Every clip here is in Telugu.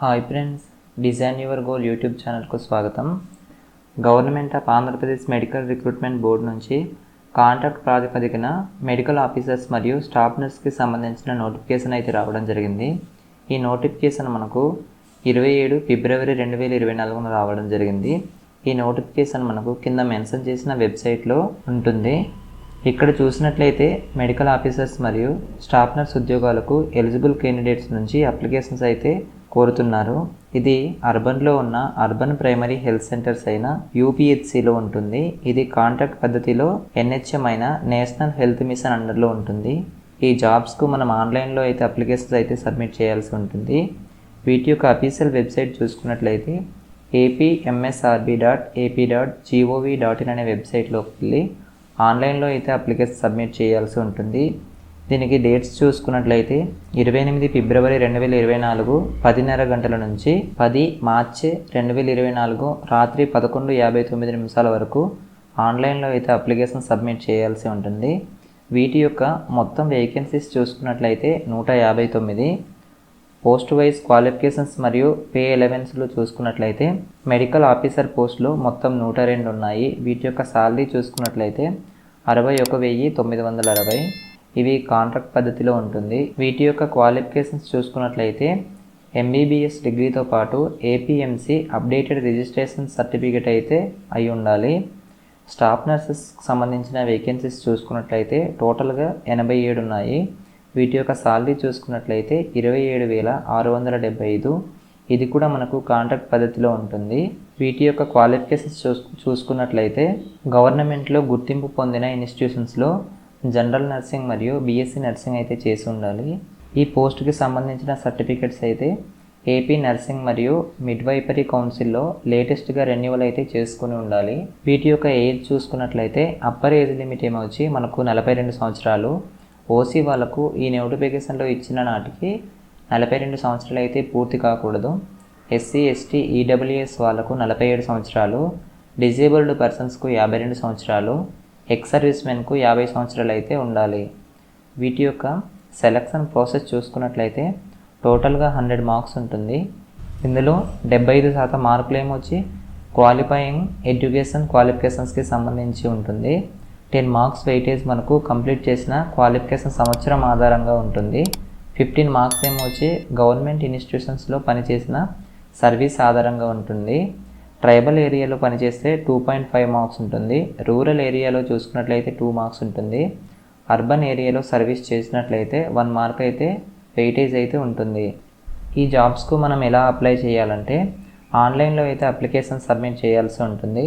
Hi friends design your goal YouTube ఛానల్కు స్వాగతం. Government of Andhra Pradesh medical recruitment board నుంచి కాంట్రాక్ట్ ప్రాతిపదికన మెడికల్ ఆఫీసర్స్ మరియు స్టాఫ్ నర్స్కి సంబంధించిన నోటిఫికేషన్ అయితే రావడం జరిగింది. ఈ నోటిఫికేషన్ మనకు ఇరవై ఏడు ఫిబ్రవరి రెండు వేల ఇరవై నాలుగున రావడం జరిగింది. ఈ నోటిఫికేషన్ మనకు కింద మెన్షన్ చేసిన వెబ్సైట్లో ఉంటుంది. ఇక్కడ చూసినట్లయితే మెడికల్ ఆఫీసర్స్ మరియు స్టాఫ్ నర్స్ ఉద్యోగాలకు ఎలిజిబుల్ క్యాండిడేట్స్ నుంచి అప్లికేషన్స్ అయితే కోరుతున్నారు. ఇది అర్బన్లో ఉన్న అర్బన్ ప్రైమరీ హెల్త్ సెంటర్స్ అయిన యూపీహెచ్సిలో ఉంటుంది. ఇది కాంట్రాక్ట్ పద్ధతిలో ఎన్హెచ్ఎం అయిన నేషనల్ హెల్త్ మిషన్ అండర్లో ఉంటుంది. ఈ జాబ్స్కు మనం ఆన్లైన్లో అయితే అప్లికేషన్స్ అయితే సబ్మిట్ చేయాల్సి ఉంటుంది. వీటి యొక్క అఫీషియల్ వెబ్సైట్ చూసుకున్నట్లయితే APMSRB dot AP dot GOV dot in అనే వెబ్సైట్లోకి వెళ్ళి ఆన్లైన్లో అయితే అప్లికేషన్ సబ్మిట్ చేయాల్సి ఉంటుంది. దీనికి డేట్స్ చూసుకున్నట్లయితే ఇరవై ఎనిమిది ఫిబ్రవరి రెండు వేల ఇరవై నాలుగు పదిన్నర గంటల నుంచి పది మార్చి రెండు వేల ఇరవై నాలుగు రాత్రి పదకొండు యాభై తొమ్మిది నిమిషాల వరకు ఆన్లైన్లో అయితే అప్లికేషన్ సబ్మిట్ చేయాల్సి ఉంటుంది. వీటి యొక్క మొత్తం వేకెన్సీస్ చూసుకున్నట్లయితే నూట యాభై తొమ్మిది పోస్ట్ వైజ్ క్వాలిఫికేషన్స్ మరియు పే ఎలవెన్స్లు చూసుకున్నట్లయితే మెడికల్ ఆఫీసర్ పోస్టులు మొత్తం నూట రెండు ఉన్నాయి. వీటి యొక్క శాలరీ చూసుకున్నట్లయితే అరవై ఒక వెయ్యి తొమ్మిది వందల అరవై. ఇవి కాంట్రాక్ట్ పద్ధతిలో ఉంటుంది. వీటి యొక్క క్వాలిఫికేషన్స్ చూసుకున్నట్లయితే ఎంబీబీఎస్ డిగ్రీతో పాటు ఏపీఎంసీ అప్డేటెడ్ రిజిస్ట్రేషన్ సర్టిఫికేట్ అయితే అయి ఉండాలి. స్టాఫ్ నర్సెస్కి సంబంధించిన వేకెన్సీస్ చూసుకున్నట్లయితే టోటల్గా ఎనభై ఏడు ఉన్నాయి. వీటి యొక్క శాలరీ చూసుకున్నట్లయితే ఇరవై ఏడు వేల ఆరు వందల డెబ్బై ఐదు. ఇది కూడా మనకు కాంట్రాక్ట్ పద్ధతిలో ఉంటుంది. వీటి యొక్క క్వాలిఫికేషన్స్ చూస్ చూసుకున్నట్లయితే గవర్నమెంట్లో గుర్తింపు పొందిన ఇన్స్టిట్యూషన్స్లో జనరల్ నర్సింగ్ మరియు బీఎస్సీ నర్సింగ్ అయితే చేసి ఉండాలి. ఈ పోస్ట్కి సంబంధించిన సర్టిఫికెట్స్ అయితే ఏపీ నర్సింగ్ మరియు మిడ్వైపరీ కౌన్సిల్లో లేటెస్ట్గా రెన్యువల్ అయితే చేసుకుని ఉండాలి. వీటి యొక్క ఏజ్ చూసుకున్నట్లయితే అప్పర్ ఏజ్ లిమిట్ ఏమొచ్చి వచ్చి మనకు నలభై రెండు సంవత్సరాలు. ఓసీ వాళ్ళకు ఈ నోటిఫికేషన్లో ఇచ్చిన నాటికి నలభై రెండు సంవత్సరాలు అయితే పూర్తి కాకూడదు. ఎస్సీ ఎస్టీ ఈడబ్ల్యూఎస్ వాళ్ళకు నలభై ఏడు సంవత్సరాలు డిజేబుల్డ్ పర్సన్స్కు యాభై రెండు సంవత్సరాలు ఎక్స్ సర్వీస్ మెన్కు యాభై సంవత్సరాలు అయితే ఉండాలి. వీటి యొక్క సెలక్షన్ ప్రాసెస్ చూసుకున్నట్లయితే టోటల్గా హండ్రెడ్ మార్క్స్ ఉంటుంది. ఇందులో డెబ్బై ఐదు శాతం మార్కులు ఏమొచ్చి క్వాలిఫైయింగ్ ఎడ్యుకేషన్ క్వాలిఫికేషన్స్కి సంబంధించి ఉంటుంది. టెన్ మార్క్స్ వెయిటేజ్ మనకు కంప్లీట్ చేసిన క్వాలిఫికేషన్ సంవత్సరం ఆధారంగా ఉంటుంది. ఫిఫ్టీన్ మార్క్స్ ఏమో వచ్చి గవర్నమెంట్ ఇన్స్టిట్యూషన్స్లో పనిచేసిన సర్వీస్ ఆధారంగా ఉంటుంది. ట్రైబల్ ఏరియాలో పనిచేస్తే టూ పాయింట్ ఫైవ్ మార్క్స్ ఉంటుంది. రూరల్ ఏరియాలో చూసుకున్నట్లయితే టూ మార్క్స్ ఉంటుంది. అర్బన్ ఏరియాలో సర్వీస్ చేసినట్లయితే వన్ మార్క్ అయితే వెయిటేజ్ అయితే ఉంటుంది. ఈ జాబ్స్కు మనం ఎలా అప్లై చేయాలంటే ఆన్లైన్లో అయితే అప్లికేషన్ సబ్మిట్ చేయాల్సి ఉంటుంది.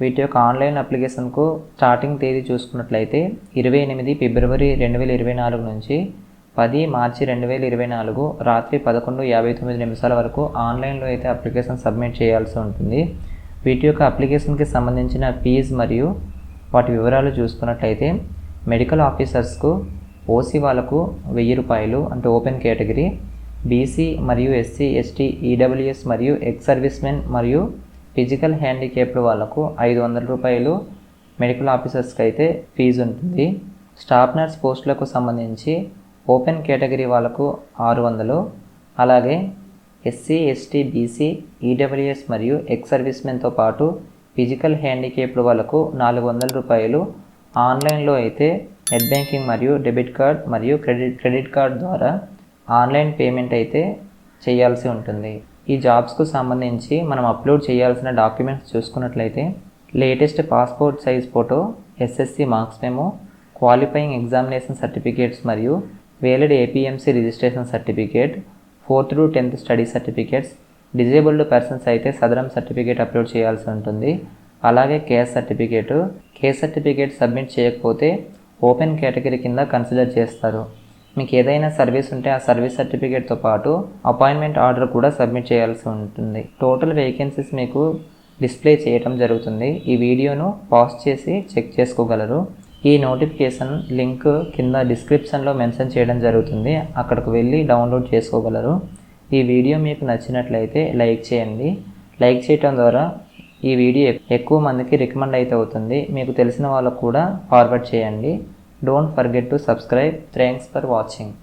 వీటి యొక్క ఆన్లైన్ అప్లికేషన్కు స్టార్టింగ్ తేదీ చూసుకున్నట్లయితే ఇరవై ఎనిమిది ఫిబ్రవరి రెండు వేల ఇరవై నాలుగు నుంచి పది మార్చి రెండు వేల ఇరవై నాలుగు రాత్రి పదకొండు యాభై తొమ్మిది నిమిషాల వరకు ఆన్లైన్లో అయితే అప్లికేషన్ సబ్మిట్ చేయాల్సి ఉంటుంది. వీటి యొక్క అప్లికేషన్కి సంబంధించిన ఫీజ్ మరియు వాటి వివరాలు చూసుకున్నట్లయితే మెడికల్ ఆఫీసర్స్కు ఓసీ వాళ్ళకు వెయ్యి రూపాయలు అంటే ఓపెన్ కేటగిరీ బీసీ మరియు ఎస్సీ ఎస్టీ ఈడబ్ల్యూఎస్ మరియు ఎక్స్ సర్వీస్మెన్ మరియు ఫిజికల్ హ్యాండిక్యాప్డ్ వాళ్ళకు ఐదు వందల రూపాయలు మెడికల్ ఆఫీసర్స్కి అయితే ఫీజు ఉంటుంది. స్టాఫ్ నర్స్ పోస్టులకు సంబంధించి ఓపెన్ కేటగిరీ వాళ్ళకు ఆరు వందలు. అలాగే ఎస్సీ ఎస్టీ బీసీ ఈడబ్ల్యూఎస్ మరియు ఎక్స్ సర్వీస్మెన్తో పాటు ఫిజికల్ హ్యాండిక్యాప్డ్ వాళ్ళకు నాలుగు వందల రూపాయలు. ఆన్లైన్లో అయితే నెట్ బ్యాంకింగ్ మరియు డెబిట్ కార్డ్ మరియు క్రెడిట్ క్రెడిట్ కార్డ్ ద్వారా ఆన్లైన్ పేమెంట్ అయితే చేయాల్సి ఉంటుంది. ఈ జాబ్స్కు సంబంధించి మనం అప్లోడ్ చేయాల్సిన డాక్యుమెంట్స్ చూసుకున్నట్లయితే latest passport size photo SSC marks memo qualifying examination certificates మరియు valid APMC registration certificate fourth to tenth study certificates disabled persons అయితే సదరం సర్టిఫికేట్ అప్లోడ్ చేయాల్సి ఉంటుంది. అలాగే caste certificate caste certificate submit చేయకపోతే ఓపెన్ కేటగిరీ కింద కన్సిడర్ చేస్తారు. మీకు ఏదైనా సర్వీస్ ఉంటే ఆ సర్వీస్ సర్టిఫికేట్తో పాటు అపాయింట్మెంట్ ఆర్డర్ కూడా సబ్మిట్ చేయాల్సి ఉంటుంది. టోటల్ వేకెన్సీస్ మీకు డిస్ప్లే చేయటం జరుగుతుంది. ఈ వీడియోను పాజ్ చేసి చెక్ చేసుకోగలరు. ఈ నోటిఫికేషన్ లింక్ కింద డిస్క్రిప్షన్లో మెన్షన్ చేయడం జరుగుతుంది. అక్కడికి వెళ్ళి డౌన్లోడ్ చేసుకోగలరు. ఈ వీడియో మీకు నచ్చినట్లయితే లైక్ చేయండి. లైక్ చేయటం ద్వారా ఈ వీడియో ఎక్కువ మందికి రికమెండ్ అయితే అవుతుంది. మీకు తెలిసిన వాళ్ళకు కూడా ఫార్వర్డ్ చేయండి. Don't forget to subscribe. Thanks for watching.